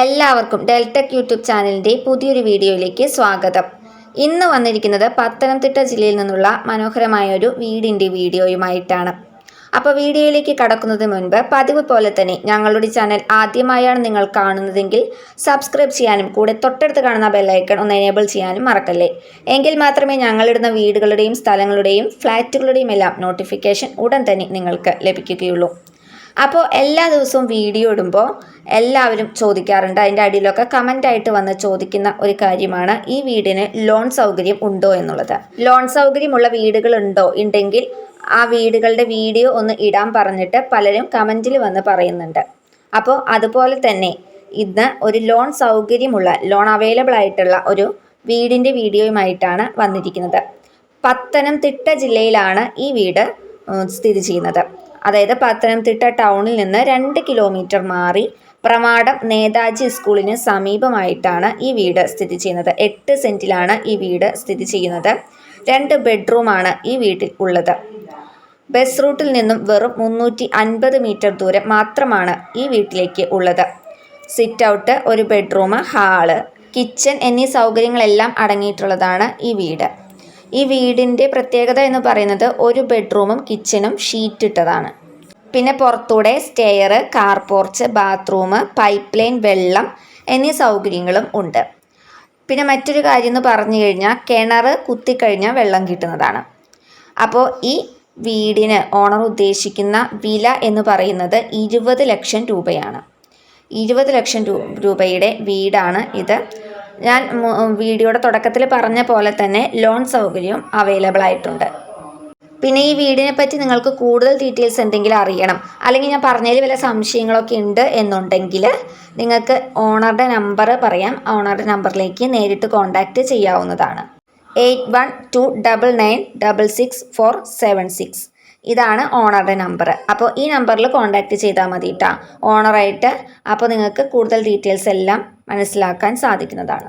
എല്ലാവർക്കും Deltech YouTube ചാനലിന്റെ പുതിയൊരു വീഡിയോയിലേക്ക് സ്വാഗതം. ഇന്ന് വന്നിരിക്കുന്നത് പത്തനംതിട്ട ജില്ലയിൽ നിന്നുള്ള മനോഹരമായ ഒരു വീടിന്റെ വീഡിയോയുമായിട്ടാണ്. അപ്പോൾ വീഡിയോയിലേക്ക് കടക്കുന്നതിന് മുൻപ് പതിവ് പോലെ തന്നെ ഞങ്ങളുടെ ചാനൽ ആദ്യമായാണ് നിങ്ങൾ കാണുന്നതെങ്കിൽ സബ്സ്ക്രൈബ് ചെയ്യാനും കൂടെ തൊട്ടടുത്ത് കാണുന്ന ബെല്ലൈക്കൺ ഒന്ന് എനേബിൾ ചെയ്യാനും മറക്കല്ലേ. എങ്കിൽ മാത്രമേ ഞങ്ങളിടുന്ന വീടുകളുടെയും സ്ഥലങ്ങളുടെയും ഫ്ലാറ്റുകളുടെയും എല്ലാം നോട്ടിഫിക്കേഷൻ ഉടൻ തന്നെ നിങ്ങൾക്ക് ലഭിക്കുകയുള്ളൂ. അപ്പോൾ എല്ലാ ദിവസവും വീഡിയോ ഇടുമ്പോൾ എല്ലാവരും ചോദിക്കാറുണ്ട്. അതിന്റെ അടിയിലൊക്കെ കമന്റായിട്ട് വന്ന് ചോദിക്കുന്ന ഒരു കാര്യമാണ് ഈ വീടിന് ലോൺ സൗകര്യം ഉണ്ടോ എന്നുള്ളത്. ലോൺ സൗകര്യമുള്ള വീടുകളുണ്ടോ ഉണ്ടെങ്കിൽ ആ വീടുകളുടെ വീഡിയോ ഒന്ന് ഇടാൻ പറഞ്ഞിട്ട് പലരും കമന്റിൽ വന്ന് പറയുന്നുണ്ട്. അപ്പോൾ അതുപോലെ തന്നെ ഇന്ന് ഒരു ലോൺ സൗകര്യമുള്ള ലോൺ അവൈലബിൾ ആയിട്ടുള്ള ഒരു വീടിന്റെ വീഡിയോയുമായിട്ടാണ് വന്നിരിക്കുന്നത്. പത്തനംതിട്ട ജില്ലയിലാണ് ഈ വീട് സ്ഥിതി ചെയ്യുന്നത്. അതായത് പത്തനംതിട്ട ടൗണിൽ നിന്ന് രണ്ട് കിലോമീറ്റർ മാറി പ്രമാടം നേതാജി സ്കൂളിന് സമീപമായിട്ടാണ് ഈ വീട് സ്ഥിതി ചെയ്യുന്നത്. എട്ട് സെന്റിലാണ് ഈ വീട് സ്ഥിതി ചെയ്യുന്നത്. രണ്ട് ബെഡ്റൂമാണ് ഈ വീട്ടിൽ ഉള്ളത്. ബസ് റൂട്ടിൽ നിന്നും വെറും മുന്നൂറ്റി അൻപത് മീറ്റർ ദൂരം മാത്രമാണ് ഈ വീട്ടിലേക്ക് ഉള്ളത്. സിറ്റ് ഔട്ട് ഒരു ബെഡ്റൂം ഹാൾ കിച്ചൺ എന്നീ സൗകര്യങ്ങളെല്ലാം അടങ്ങിയിട്ടുള്ളതാണ് ഈ വീട്. ഈ വീടിന്റെ പ്രത്യേകത എന്ന് പറയുന്നത് ഒരു ബെഡ്റൂമും കിച്ചണും ഷീറ്റ് ഇട്ടതാണ്. പിന്നെ പുറത്തൂടെ stair car porch bathroom pipe line വെള്ളം എന്നീ സൗകര്യങ്ങളും ഉണ്ട്. പിന്നെ മറ്റൊരു കാര്യം എന്ന് പറഞ്ഞു കഴിഞ്ഞാൽ കിണർ കുത്തിക്കഴിഞ്ഞാൽ വെള്ളം കിട്ടുന്നതാണ്. അപ്പോൾ ഈ വീടിന് ഓണർ ഉദ്ദേശിക്കുന്ന വില എന്ന് പറയുന്നത് ഇരുപത് ലക്ഷം രൂപയാണ്. ഇരുപത് ലക്ഷം രൂപയുടെ വീടാണ് ഇത്. ഞാൻ വീഡിയോയുടെ തുടക്കത്തിൽ പറഞ്ഞ പോലെ തന്നെ ലോൺ സൗകര്യവും അവൈലബിൾ ആയിട്ടുണ്ട്. പിന്നെ ഈ വീടിനെ പറ്റി നിങ്ങൾക്ക് കൂടുതൽ ഡീറ്റെയിൽസ് എന്തെങ്കിലും അറിയണം. അല്ലെങ്കിൽ ഞാൻ പറഞ്ഞതിൽ വല്ല സംശയങ്ങളൊക്കെ ഉണ്ട് എന്നുണ്ടെങ്കിൽ നിങ്ങൾക്ക് ഓണറുടെ നമ്പർ പറയാം. ഓണറുടെ നമ്പറിലേക്ക് നേരിട്ട് കോൺടാക്റ്റ് ചെയ്യാവുന്നതാണ്. Eight one two double nine double six four seven six ഇതാണ് ഓണറുടെ നമ്പർ അപ്പോൾ ഈ നമ്പറിൽ കോൺടാക്റ്റ് ചെയ്താൽ മതി കേട്ടോ ഓണറായിട്ട് അപ്പോൾ നിങ്ങൾക്ക് കൂടുതൽ ഡീറ്റെയിൽസ് എല്ലാം മനസ്സിലാക്കാൻ സാധിക്കുന്നതാണ്.